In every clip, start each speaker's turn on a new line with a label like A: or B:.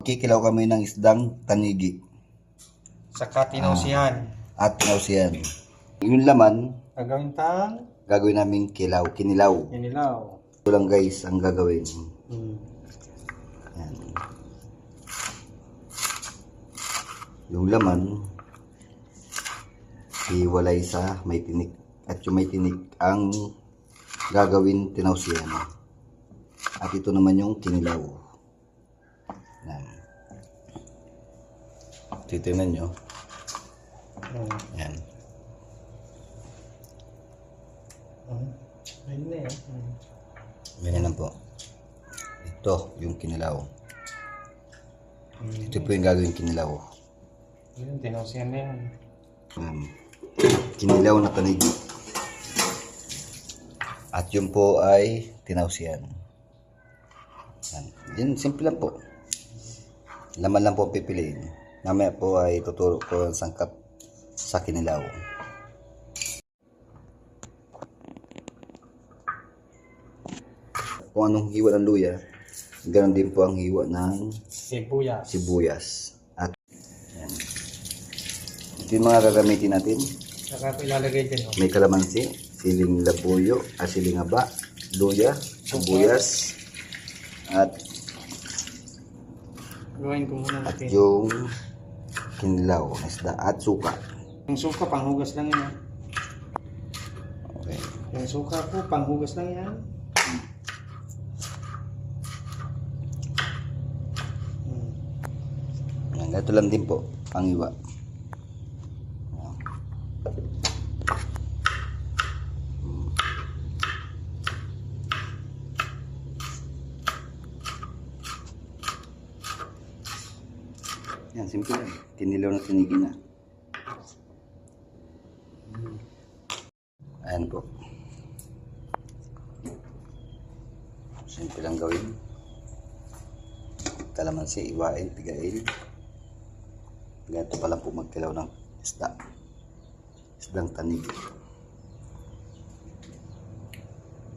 A: Kikilaw kami ng isdang tanigi
B: Saka tinausihan.
A: at nausiyan. Yung laman,
B: Gagawin tang
A: gagawin namin kilaw, kinilaw.
B: inilaw.
A: Ito lang guys ang gagawin.
B: Hmm.
A: Yan. Yung laman, hiwalay sa may tinik. At yung may tinik ang gagawin tinausiyan. At ito naman yung kinilaw. Yan. Titignan nyo. Yan.
B: Na eh.
A: Ganyan lang po. Ito, yung kinilaw. Ito po yung gagawin kinilaw.
B: Yun, tinausihan na yun.
A: Um, kinilaw na tanigi. At yun po ay tinausian. Yan. Yan, simple lang po. Laman lang po ang pipiliin. Mamaya po ay tuturo ko ang sangkap sa kinilaw. Kung anong hiwa ng luya, ganoon din po ang hiwa ng
B: Sibuyas.
A: sibuyas. At yan. Ito yung mga gagamitin natin.
B: Saka ito ilalagay din. Oh.
A: May kalamansi, siling labuyo, ah, siling haba, luya, sibuyas, at,
B: Gawin ko muna
A: at
B: natin.
A: yung kinilaw, isda, at suka.
B: Yung suka, panghugas lang yan.
A: Okay.
B: Yung suka po, panghugas lang yan.
A: Yan, ganito lang din po ang Yan, simple lang. Kinilaw na tinigi na. Ayan po. Simple lang gawin. Kalamansi, iwain, pigain. Ganito pa lang po magkilaw ng isda. Isdang tanig.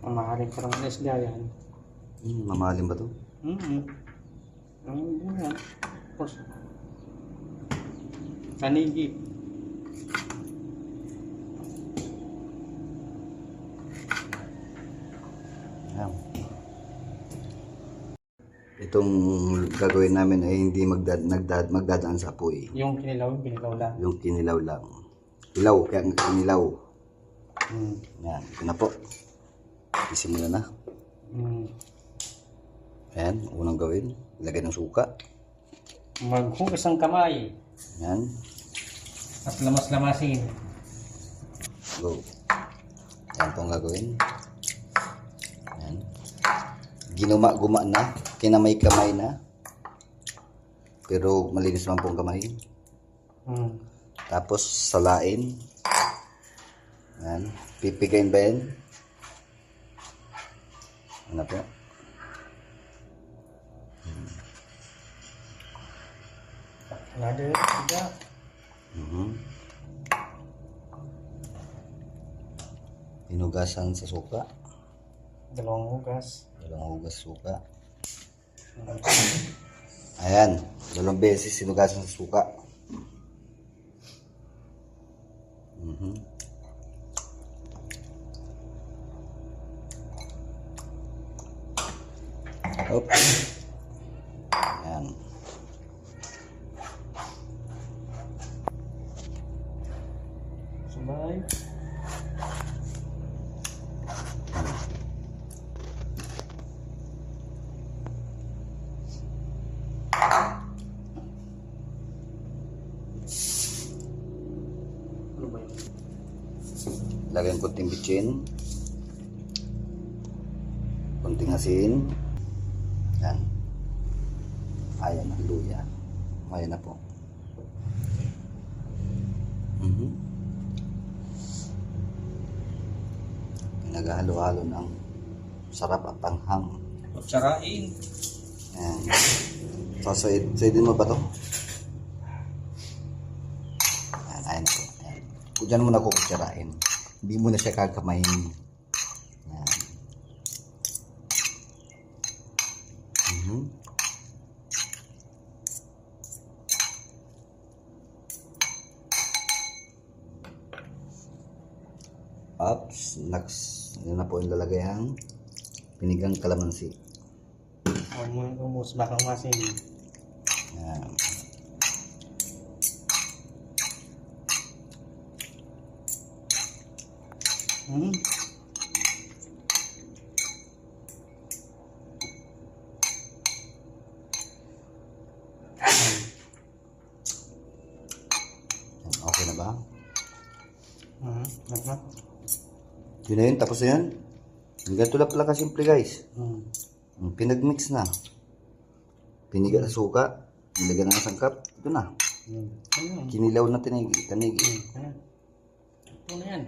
B: Mamahalin pa naman isda yan.
A: Hmm, mamahalin ba to?
B: Mm-hmm. Ano yun yan? Tapos, kanigi.
A: Ayan. Itong gagawin namin ay hindi magdad, nagdad, magdadaan sa apoy.
B: Yung kinilaw, kinilaw lang.
A: Yung kinilaw lang. Ilaw, kaya ang kinilaw.
B: Mm.
A: Yan, ito na po. Isimula na.
B: Mm.
A: Ayan, unang gawin. Lagay ng suka.
B: Maghugas ang kamay.
A: Yan,
B: At lamas-lamasin.
A: go. Yan po ang gagawin. Yan. Ginuma-guma na. Kinamay-kamay na. Pero malinis naman po ang kamay.
B: Mm.
A: Tapos salain. Yan. Pipigain ba yan? Ano po?
B: Lada, tiga.
A: Hinugasan sa suka.
B: Dalawang hugas.
A: Dalawang hugas suka. Ayan. Dalawang beses hinugasan sa suka. Mhm. Op. Ayan.
B: Sabay. Ano?
A: Lagyan konting bitchin. Konting asin. Yan. Ayan ang luya. Ayan na po. Naghahalo-halo ng sarap at panghang.
B: Tsarain.
A: Ayan. Sasayin mo ba to? Ayan, ayan po. Ayan. Kung dyan mo na kukutsarain. Hindi mo na siya kakamayin. Ayan. Mhm. Ups, next. Yan na po yung lalagay ang pinigang kalamansi.
B: Huwag mo yung umus, baka umasin.
A: Yan.
B: Hmm.
A: Okay na ba?
B: Hmm.
A: Yun na yun, tapos na yun. Ganito lang pala kasimple guys.
B: Hmm.
A: Pinag-mix na. Piniga na suka. Nilagyan na ng sangkap. Ito na.
B: Hmm. Ano?
A: Kinilaw na tinigi. Tanigi.
B: Hmm. Ayan. Ito na yan.